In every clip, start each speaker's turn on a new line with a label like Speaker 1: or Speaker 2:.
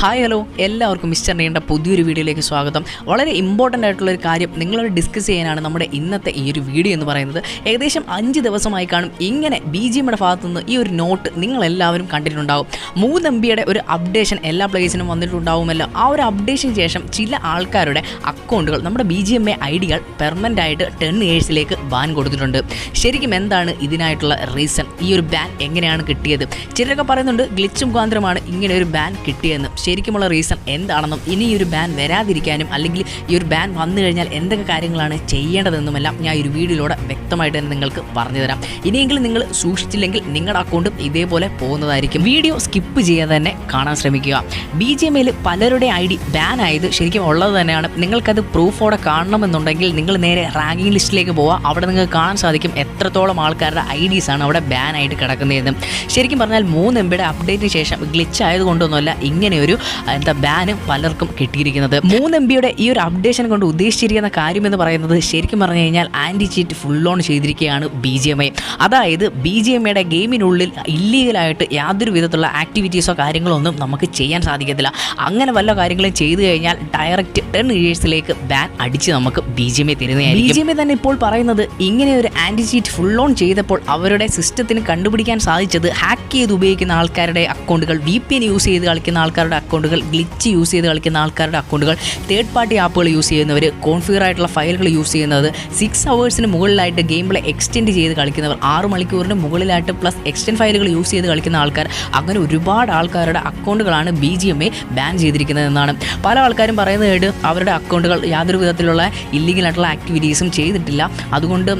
Speaker 1: Hi hello എല്ലാവർക്കും mister നീണ്ട പുതിയൊരു വീഡിയോയിലേക്ക് സ്വാഗതം. വളരെ ഇമ്പോർട്ടന്റ് ആയിട്ടുള്ള ഒരു കാര്യം നിങ്ങളോട് ഡിസ്കസ് ചെയ്യാനാണ് നമ്മുടെ ഇന്നത്തെ ഈ ഒരു വീഡിയോ എന്ന് പറയുന്നത്. ഏകദേശം അഞ്ച് ദിവസമായി കാണും. ഇങ്ങനെ ബി ജി എമ്മയുടെ ഭാഗത്തു നിന്ന് ഈ ഒരു നോട്ട് നിങ്ങളെല്ലാവരും കണ്ടിട്ടുണ്ടാവും. മൂന്ന് എം ബിയുടെ ഒരു അപ്ഡേഷൻ എല്ലാ പ്ലേസിനും വന്നിട്ടുണ്ടാവുമല്ലോ. ആ ഒരു അപ്ഡേഷന് ശേഷം ചില ആൾക്കാരുടെ അക്കൗണ്ടുകൾ നമ്മുടെ B G M I I ഡികൾ permanent ആയിട്ട് ടെൻ ഇയേഴ്സിലേക്ക് ബാൻ കൊടുത്തിട്ടുണ്ട്. ശരിക്കും എന്താണ് ഇതിനായിട്ടുള്ള റീസൺ ഈ ഒരു ബാൻ എങ്ങനെയാണ് കിട്ടിയത്? ചിലരൊക്കെ പറയുന്നുണ്ട് ഗ്ലിച്ച് മുഖാന്തരമാണ് ഇങ്ങനെ ഒരു ബാൻ കിട്ടിയതെന്ന് ശരിക്കുമുള്ള റീസൺ എന്താണെന്നും ഇനി ഒരു ബാൻ വരാതിരിക്കാനും അല്ലെങ്കിൽ ഈ ഒരു ബാൻ വന്നു കഴിഞ്ഞാൽ എന്തൊക്കെ കാര്യങ്ങളാണ് ചെയ്യേണ്ടതെന്നുമെല്ലാം ഞാൻ ഒരു വീഡിയോയിലൂടെ വ്യക്തമായിട്ട് തന്നെ നിങ്ങൾക്ക് പറഞ്ഞു തരാം. ഇനിയെങ്കിലും നിങ്ങൾ സൂക്ഷിച്ചില്ലെങ്കിൽ നിങ്ങളുടെ അക്കൗണ്ടും ഇതേപോലെ പോകുന്നതായിരിക്കും. വീഡിയോ സ്കിപ്പ് ചെയ്യാതെ തന്നെ കാണാൻ ശ്രമിക്കുക. ബി ജി എം പലരുടെ ഐ ഡി ബാൻ ആയത് ശരിക്കും ഉള്ളത് തന്നെയാണ്. നിങ്ങൾക്കത് പ്രൂഫോടെ കാണണമെന്നുണ്ടെങ്കിൽ നിങ്ങൾ നേരെ റാങ്കിങ് ലിസ്റ്റിലേക്ക് പോവുക. അവിടെ നിങ്ങൾക്ക് കാണാൻ സാധിക്കും എത്രത്തോളം ആൾക്കാരുടെ ഐ ആണ് അവിടെ ബാൻ ആയിട്ട് കിടക്കുന്നതെന്ന് ശരിക്കും പറഞ്ഞാൽ മൂന്ന് എം ബിയുടെ അപ്ഡേറ്റിന് ശേഷം ഗ്ലിച്ച് ആയതുകൊണ്ടൊന്നുമല്ല ഇങ്ങനെ ഒരു എന്താ ബാന് പലർക്കും കിട്ടിയിരിക്കുന്നത്. മൂന്ന് എം ബിയുടെ ഈ ഒരു അപ്ഡേഷൻ കൊണ്ട് ഉദ്ദേശിച്ചിരിക്കുന്ന കാര്യം എന്ന് പറയുന്നത് ശരിക്കും പറഞ്ഞു കഴിഞ്ഞാൽ ആന്റി ചീറ്റ് ഫുൾ ഓൺ ചെയ്തിരിക്കുകയാണ് ബി ജി എം ഐ അതായത് ബി ജി എം ഐയുടെ ഗെയിമിനുള്ളിൽ ഇല്ലീഗലായിട്ട് യാതൊരു വിധത്തിലുള്ള ആക്ടിവിറ്റീസോ കാര്യങ്ങളോ ഒന്നും നമുക്ക് ചെയ്യാൻ സാധിക്കത്തില്ല. അങ്ങനെ വല്ല കാര്യങ്ങളും ചെയ്തു കഴിഞ്ഞാൽ ഡയറക്റ്റ് ടെൻ ഇയേഴ്സിലേക്ക് ബാൻ അടിച്ച് നമുക്ക് ബി ജി എം ഐ തരുന്നതായിരിക്കും. ബി ജി എം ഐ തന്നെ ഇപ്പോൾ പറയുന്നത് ഇങ്ങനെ ഒരു ആന്റി ചീറ്റ് ഫുൾ ഓൺ ചെയ്തപ്പോൾ അവരുടെ സിസ്റ്റത്തിന് കണ്ടുപിടിക്കാൻ സാധിച്ചത് ഹാക്ക് ചെയ്ത് ഉപയോഗിക്കുന്ന ആൾക്കാരുടെ അക്കൗണ്ടുകൾ വി പി എൻ യൂസ് ചെയ്ത് കളിക്കുന്ന ആൾക്കാരുടെ അക്കൗണ്ടുകൾ ഗ്ലിച്ച് യൂസ് ചെയ്ത് കളിക്കുന്ന ആൾക്കാരുടെ അക്കൗണ്ടുകൾ തേർഡ് പാർട്ടി ആപ്പുകൾ യൂസ് ചെയ്യുന്നവർ കോൺഫിഗർ ആയിട്ടുള്ള ഫയലുകൾ യൂസ് ചെയ്യുന്നത് സിക്സ് അവേഴ്സിന് മുകളിലായിട്ട് ഗെയിം പ്ലേ എക്സ്റ്റെൻഡ് ചെയ്ത് കളിക്കുന്നവർ ആറ് മണിക്കൂറിന് മുകളിലായിട്ട് പ്ലസ് എക്സ്റ്റെൻഡ് ഫയലുകൾ യൂസ് ചെയ്ത് കളിക്കുന്ന ആൾക്കാർ അങ്ങനെ ഒരുപാട് ആൾക്കാരുടെ അക്കൗണ്ടുകളാണ് B G M I ban ചെയ്തിരിക്കുന്നതെന്നാണ് പല ആൾക്കാരും പറയുന്നത് കേട്ട് അവരുടെ അക്കൗണ്ടുകൾ യാതൊരു വിധത്തിലുള്ള ഇല്ലീഗൽ ആയിട്ടുള്ള ആക്ടിവിറ്റീസും ചെയ്തിട്ടില്ല. അതുകൊണ്ട്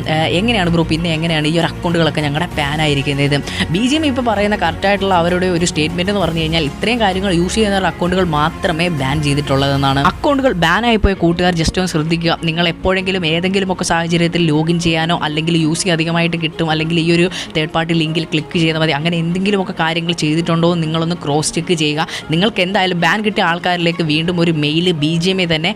Speaker 1: എങ്ങനെയാണ് ബ്രോ പിന്നെ എങ്ങനെയാണ് ഈ ഒരു അക്കൗണ്ടുകളൊക്കെ ഞങ്ങളുടെ പാൻ ആയിരിക്കുന്നത്? ബി ജി എം ഇപ്പോൾ പറയുന്ന കറക്റ്റായിട്ടുള്ള അവരുടെ ഒരു സ്റ്റേറ്റ്മെന്റ് എന്ന് പറഞ്ഞു കഴിഞ്ഞാൽ ഇത്രയും കാര്യങ്ങൾ യൂസ് ചെയ്യുന്നവരുടെ അക്കൗണ്ടുകൾ മാത്രമേ ബാൻ ചെയ്തിട്ടുള്ളതെന്നാണ്. അക്കൗണ്ടുകൾ ബാൻ ആയിപ്പോയ കൂട്ടുകാർ ജസ്റ്റ് ഒന്ന് ശ്രദ്ധിക്കുക. നിങ്ങൾ എപ്പോഴെങ്കിലും ഏതെങ്കിലും ഒക്കെ സാഹചര്യത്തിൽ ലോഗിൻ ചെയ്യാനോ അല്ലെങ്കിൽ യൂസ് അധികമായിട്ട് കിട്ടും അല്ലെങ്കിൽ ഈ ഒരു തേർഡ് പാർട്ടി ലിങ്കിൽ ക്ലിക്ക് ചെയ്താൽ മതി. അങ്ങനെ എന്തെങ്കിലുമൊക്കെ കാര്യങ്ങൾ ചെയ്തിട്ടുണ്ടോ നിങ്ങളൊന്ന് ക്രോസ് ചെക്ക് ചെയ്യുക. നിങ്ങൾക്ക് എന്തായാലും ബാൻ കിട്ടിയ ആൾക്കാരിലേക്ക് വീണ്ടും ഒരു മെയിൽ ബി ജി എം തന്നെ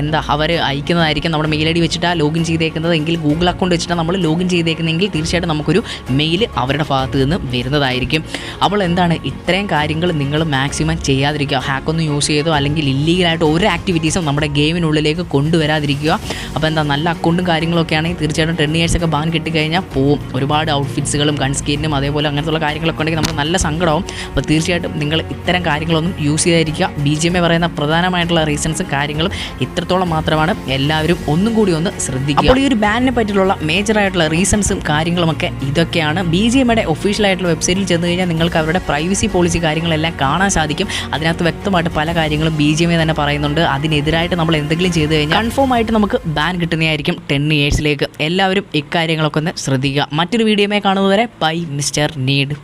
Speaker 1: എന്താ അവർ അയക്കുന്നതായിരിക്കും. നമ്മുടെ മെയിൽ ഐ ഡി വെച്ചിട്ടാണ് ലോഗിൻ ചെയ്തേക്കുന്നത്. എങ്കിൽ ഗൂഗിൾ അക്കൗണ്ട് വെച്ചിട്ടാണ് നമ്മൾ ലോഗിൻ ചെയ്തേക്കുന്നതെങ്കിൽ തീർച്ചയായിട്ടും നമുക്കൊരു മെയിൽ അവരുടെ ഭാഗത്ത് നിന്ന് വരുന്നതായിരിക്കും. അപ്പോൾ എന്താണ്? ഇത്രയും കാര്യങ്ങൾ നിങ്ങൾ മാക്സിമം ചെയ്യാതിരിക്കുക ഹാക്കൊന്നും യൂസ് ചെയ്തോ അല്ലെങ്കിൽ ഇല്ലീഗലായിട്ട് ഒരു ആക്ടിവിറ്റീസും നമ്മുടെ ഗെയിമിനുള്ളിലേക്ക് കൊണ്ടുവരാതിരിക്കുക. അപ്പോൾ എന്താ നല്ല അക്കൗണ്ടും കാര്യങ്ങളൊക്കെ ആണെങ്കിൽ തീർച്ചയായിട്ടും ടെൻ ഇയേഴ്സൊക്കെ ബാൻ കിട്ടിക്കഴിഞ്ഞാൽ പോവും. ഒരുപാട് ഔട്ട്ഫിറ്റ്സുകളും ഗൺസ്കീനും അതേപോലെ അങ്ങനത്തുള്ള കാര്യങ്ങളൊക്കെ ഉണ്ടെങ്കിൽ നമുക്ക് നല്ല സങ്കടമാവും അപ്പോൾ തീർച്ചയായിട്ടും നിങ്ങൾ ഇത്തരം കാര്യങ്ങളൊന്നും യൂസ് ചെയ്തായിരിക്കുക ബി ജി എം എ പറയുന്ന പ്രധാനമായിട്ടുള്ള റീസൺസും കാര്യങ്ങളും ഇത്രത്തോളം മാത്രമാണ്. എല്ലാവരും ഒന്നും കൂടി ഒന്ന് ശ്രദ്ധിക്കുക. അപ്പോൾ ഈ ഒരു ബാനിനെ പറ്റിയുള്ള മേജറായിട്ടുള്ള റീസൺസും കാര്യങ്ങളുമൊക്കെ ഇതൊക്കെയാണ്. ബി ജി എമ്മയുടെ ഒഫീഷ്യലായിട്ടുള്ള വെബ്സൈറ്റിൽ ചെന്ന് കഴിഞ്ഞാൽ നിങ്ങൾക്ക് അവരുടെ പ്രൈവസി പോളിസി കാര്യങ്ങളെല്ലാം കാണാൻ സാധിക്കും. അതിനകത്ത് വ്യക്തമായിട്ട് പല കാര്യങ്ങളും ബി ജി എം തന്നെ പറയുന്നുണ്ട്. അതിനെതിരായിട്ട് നമ്മൾ എന്തെങ്കിലും ചെയ്തു കഴിഞ്ഞാൽ കൺഫേം ആയിട്ട് നമുക്ക് ബാൻ കിട്ടുന്നതായിരിക്കും ടെൻ ഇയേഴ്സിലേക്ക് എല്ലാവരും ഇക്കാര്യങ്ങളൊക്കെ ഒന്ന് ശ്രദ്ധിക്കുക. മറ്റൊരു വീഡിയോമേ കാണുന്നതുവരെ ബൈ മിസ്റ്റർ നീഡ്